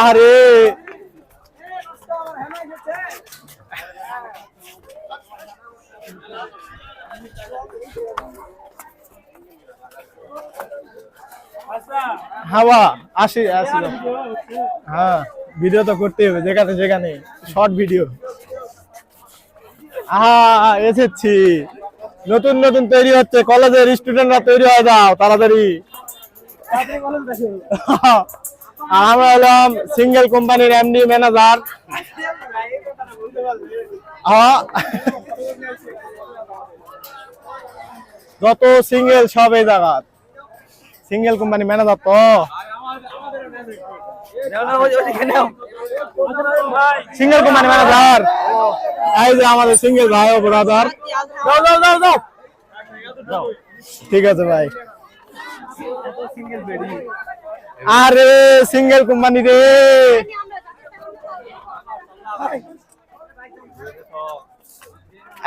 আরে হাওয়া আসি আসি হ্যাঁ ভিডিও তো করতে হবে যেখানে যেখানে। শর্ট ভিডিও আহা এসেছি। নতুন নতুন তৈরি হচ্ছে কলেজের স্টুডেন্টরা তৈরি হয়ে যাও তাড়াতাড়ি। আর আমরা হলাম সিঙ্গেল কোম্পানির এমডি ম্যানেজার যত সিঙ্গেল সব এই জায়গা সিঙ্গেল কোম্পানি ম্যানেজার তো। সিঙ্গেল কোম্পানি ম্যানেজার এই যে আমাদের সিঙ্গেল ভাই ও ব্রাদার ঠিক আছে ভাই। আরে সিঙ্গেল কোম্পানি রে।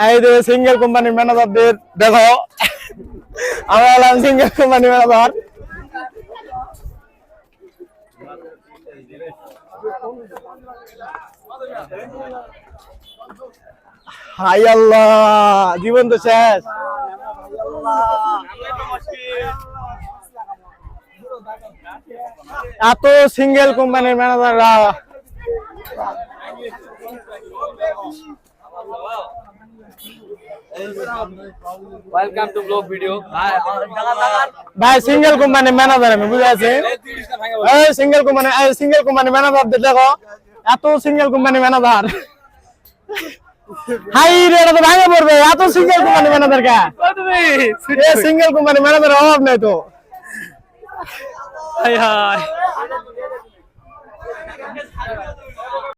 এই যে সিঙ্গেল কোম্পানির ম্যানেজারদের, দেখো। আমরা হলাম সিঙ্গেল কোম্পানি ম্যানেজার। হাই আল্লাহ, জীবন তো শেষ। এত সিঙ্গেল কোম্পানির ম্যানেজাররা ওয়েলকাম টু ব্লগ ভিডিও ভাই সিঙ্গেল কোম্পানির ম্যানেজার আমি বুঝে আছি। এই সিঙ্গেল কোম্পানি এই সিঙ্গেল কোম্পানি ম্যানেজার দেখো এত সিঙ্গেল কোম্পানি ম্যানেজার হাই রে এটা তো ভাঙে পড়বে এত সিঙ্গেল কোম্পানি ম্যানেজার কা? সিঙ্গেল কোম্পানি ম্যানেজার অভাব নাই তো। হাই হাই।